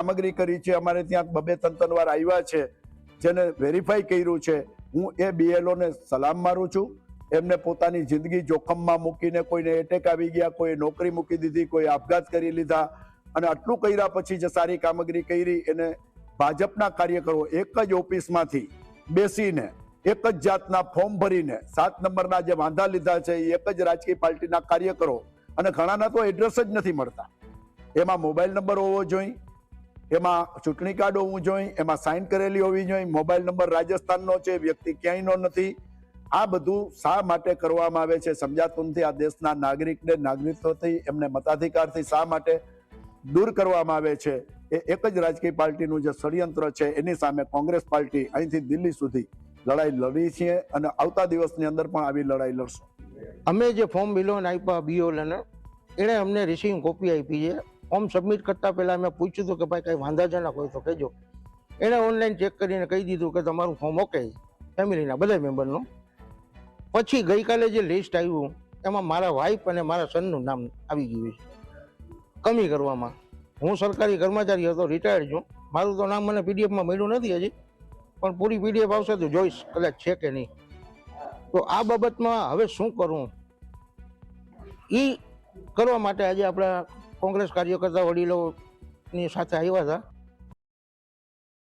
કામગીરી કરી છે. અમારે ત્યાં બબે ત્રણ વાર આવ્યા છે. જેને વેરીફાઈ કર્યું છે. હું એ બીએલઓને સલામ મારું છું. એમને પોતાની જિંદગી જોખમમાં મૂકીને કોઈને એટેક આવી ગયા, કોઈ નોકરી મૂકી દીધી, કોઈ આપઘાત કરી લીધા. અને આટલું કર્યા પછી જે સારી કામગીરી કરી, એને ભાજપના કાર્યકરો એક જ ઓફિસમાંથી બેસીને, એક જ જાતના ફોર્મ ભરીને, સાત નંબરના જે વાંધા લીધા છે, એ એક જ રાજકીય પાર્ટીના કાર્યકરો. અને ઘણાના તો એડ્રેસ જ નથી મળતા. એમાં મોબાઈલ નંબર હોવો જોઈએ. એમાં ચૂંટણી કાર્ડ હોવું જોઈએ, એમાં સાઇન કરેલી હોવી જોઈએ મોબાઈલ નંબર રાજસ્થાનનો છે, વ્યક્તિ ક્યાંયનો નથી. આ બધું શા માટે કરવામાં આવે છે સમજાતું નથી આ દેશના નાગરિકને નાગરિકત્વથી એમને મતાધિકારથી શા માટે દૂર કરવામાં આવે છે, એ એક જ રાજકીય પાર્ટીનું જે ષડયંત્ર છે, એની સામે કોંગ્રેસ પાર્ટી અહીંથી દિલ્હી સુધી લડાઈ લડી છે અને આવતા દિવસની અંદર પણ આવી લડાઈ લડશું. અમે જે ફોર્મ બિલોન આપ્યા બીઓલને એણે અમને રિસિંગ કોપી આપી છે. ફોર્મ સબમિટ કરતા પહેલાં મેં પૂછ્યું હતું કે ભાઈ કઈ વાંધાજનક હોય તો કહેજો. એણે ઓનલાઈન ચેક કરીને કહી દીધું કે તમારું ફોર્મ ઓકે ફેમિલીના બધા મેમ્બરનું. પછી ગઈકાલે જે લિસ્ટ આવ્યું, એમાં મારા વાઈફ અને મારા સનનું નામ આવી ગયું છે. કમી કરવામાં. હું સરકારી કર્મચારી હતો રિટાયર્ડ છું. મારું તો નામ મને પીડીએફમાં મળ્યું નથી હજી. પણ પૂરી પીડીએફ આવશે તો જોઈશ, કદાચ છે કે નહીં. તો આ બાબતમાં હવે શું કરવું એ કરવા માટે આજે આપણા કોંગ્રેસ કાર્યકર્તા વડીલોની સાથે આવ્યા હતા.